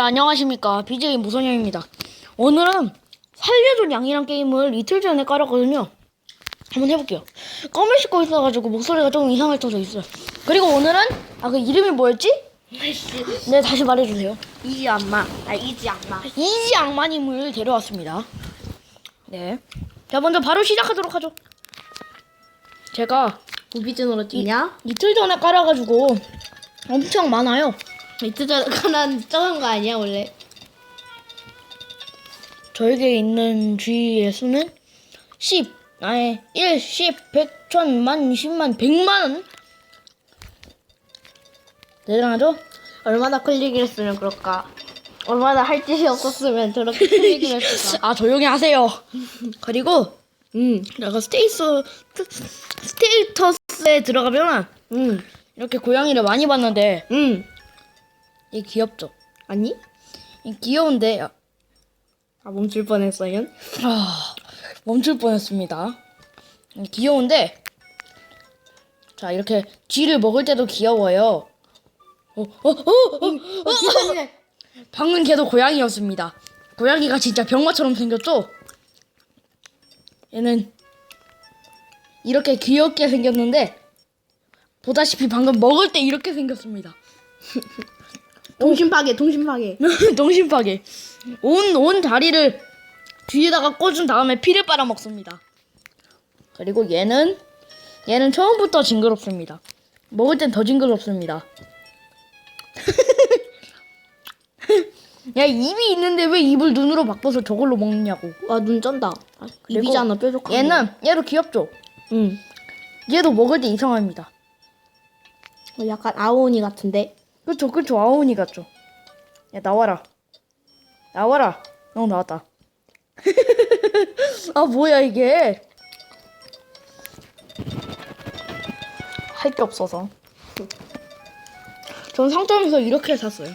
안녕하십니까. BJ 무선영입니다. 오늘은 살려준 양이란 게임을 이틀 전에 깔았거든요. 한번 해볼게요. 껌을 씹고 있어가지고 목소리가 조금 이상할 때도 있어요. 그리고 오늘은 아 그 이름이 뭐였지? 네 다시 말해주세요. 이지 악마. 아 이지 악마. 이지 악마님을 데려왔습니다. 네자 먼저 바로 시작하도록 하죠. 제가 무비전으로 뛰냐? 이틀 전에 깔아가지고 엄청 많아요 이틀 전에 가난 적은 거 아니야 원래? 저에게 있는 주의의 수는 10, 아니 1, 10, 100, 1000, 만, 10만, 100만 대단하죠? 얼마나 클릭을 했으면 그럴까? 얼마나 할 짓이 없었으면 저렇게 클릭을 했을까? 아 조용히 하세요. 그리고 응, 내가 스테이스 스테이터스에 들어가면 응, 이렇게 고양이를 많이 봤는데 응. 이 귀엽죠? 아니? 이 귀여운데 아 멈출 뻔했어요. 아, 멈출 뻔했습니다. 이 귀여운데 자 이렇게 쥐를 먹을 때도 귀여워요. 어, 어, 어, 어, 어. 방금 걔도 고양이였습니다. 고양이가 진짜 병마처럼 생겼죠? 얘는 이렇게 귀엽게 생겼는데 보다시피 방금 먹을 때 이렇게 생겼습니다. 동심 파괴, 동심 파괴. 동심파게 온, 온 다리를 뒤에다가 꽂은 다음에 피를 빨아먹습니다. 그리고 얘는 얘는 처음부터 징그럽습니다. 먹을 땐 더 징그럽습니다. 야 입이 있는데 왜 입을 눈으로 바꿔서 저걸로 먹느냐고. 와 눈 쩐다. 아, 그리고 입이잖아 뾰족한. 얘는 얘도 귀엽죠. 응. 얘도 먹을 때 이상합니다. 어, 약간 아오니 같은데. 그쵸 그쵸 아오니 같죠. 야 나와라. 나와라. 어 나왔다. 아 뭐야 이게. 할 게 없어서. 전 상점에서 이렇게 샀어요.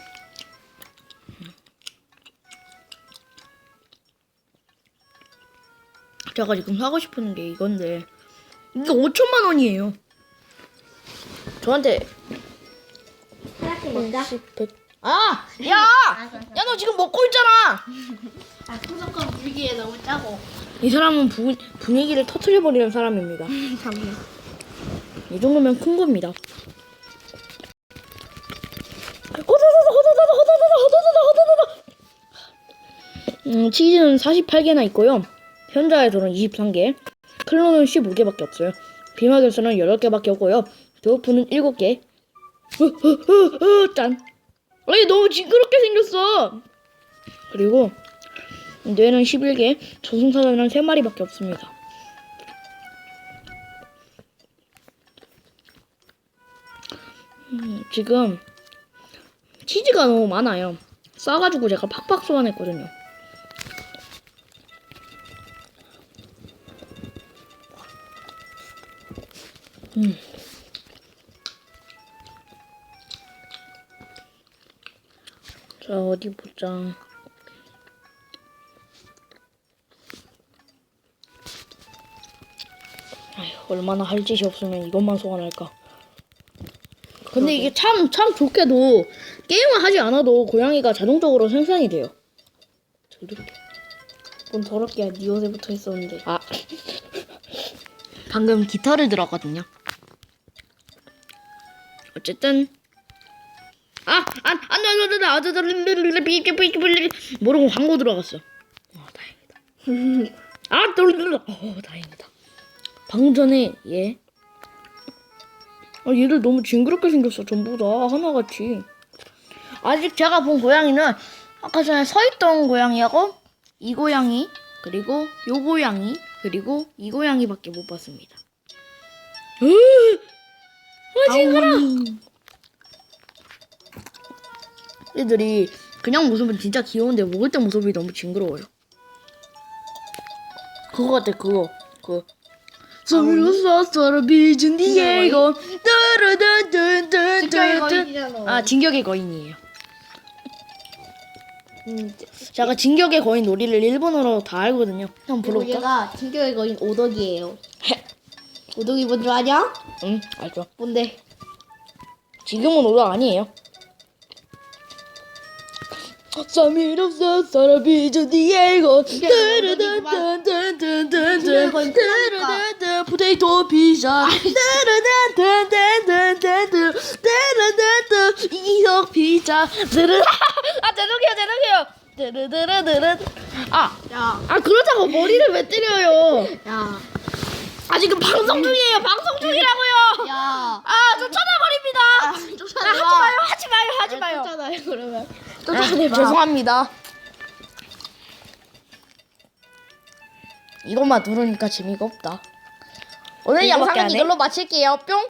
제가 지금 사고 싶은 게 이건데 이게 5천만 원이에요. 저한테 100. 아! 야! 야, 너 지금 먹고 있잖아! 아 소속감 불기에 너무 짜고. 이 사람은 부, 분위기를 터트려버리는 사람입니다. 잠깐. 이 정도면 큰 겁니다. 음, 치즈는 48개나 있고요. 돌은 23개. 클론은 15개밖에 없어요. 비마결선은 8개밖에 없고요. 드워프는 7개. 짠! 아니, 너무 징그럽게 생겼어! 그리고 뇌는 11개, 저승사자는 3마리밖에 없습니다. 음, 지금 치즈가 너무 많아요. 싸가지고 제가 팍팍 쏘아냈거든요. 음. 자, 어디 보자. 아휴, 얼마나 할 짓이 없으면 이것만 소환할까. 근데 이게 참, 참 좋게도 게임을 하지 않아도 고양이가 자동적으로 생산이 돼요. 저렇게. 뭔 더럽게 네 옷에 붙어 있었는데. 아. 방금 기타를 들었거든요. 어쨌든. 아! 안! 안! 안! 안! 안! 안! 안! 모르고 광고 들어갔어. 어, 다행이다. 아! 돌 어, 다행이다. 방금 전에 얘. 아, 얘들 너무 징그럽게 생겼어. 전부 다 하나같이. 아직 제가 본 고양이는 아까 전에 서 있던 고양이하고 이 고양이 그리고 요 고양이 그리고 이 고양이밖에 못 봤습니다. 으! 아 징그러. 얘들이 그냥 모습은 진짜 귀여운데 먹을 때 모습이 너무 징그러워요. 그거 같아 그거 그. 소리로서 비준 디에고 진격의. 아 진격의 거인이에요. 음, 제가 진격의 거인 놀이를 일본어로 다 알거든요. 한번 그리고 불러볼까? 얘가 진격의 거인 오덕이에요. 오덕이 뭔 줄 아냐? 응, 알죠. 뭔데? 지금은 오더 아니에요. 사미로서 사라비주 디에고 이게 뚜르든든든든든든 뚜르든든 포테이토 피자 이석 뚜르 아 죄송해요 죄송해요 뚜르르르르 아 야, 아 그렇다고 머리를 왜 때려요? 야, 아 지금 방송 중이에요. 방송 중이라고요. 야. 아저 쳐다버립니다. 아, 하지 마요. 하지 마요. 하지 마요. 그러면. 아, 쫓아내봐. 죄송합니다. 이것만 누르니까 재미가 없다. 오늘 영상은? 이걸로 마칠게요. 뿅.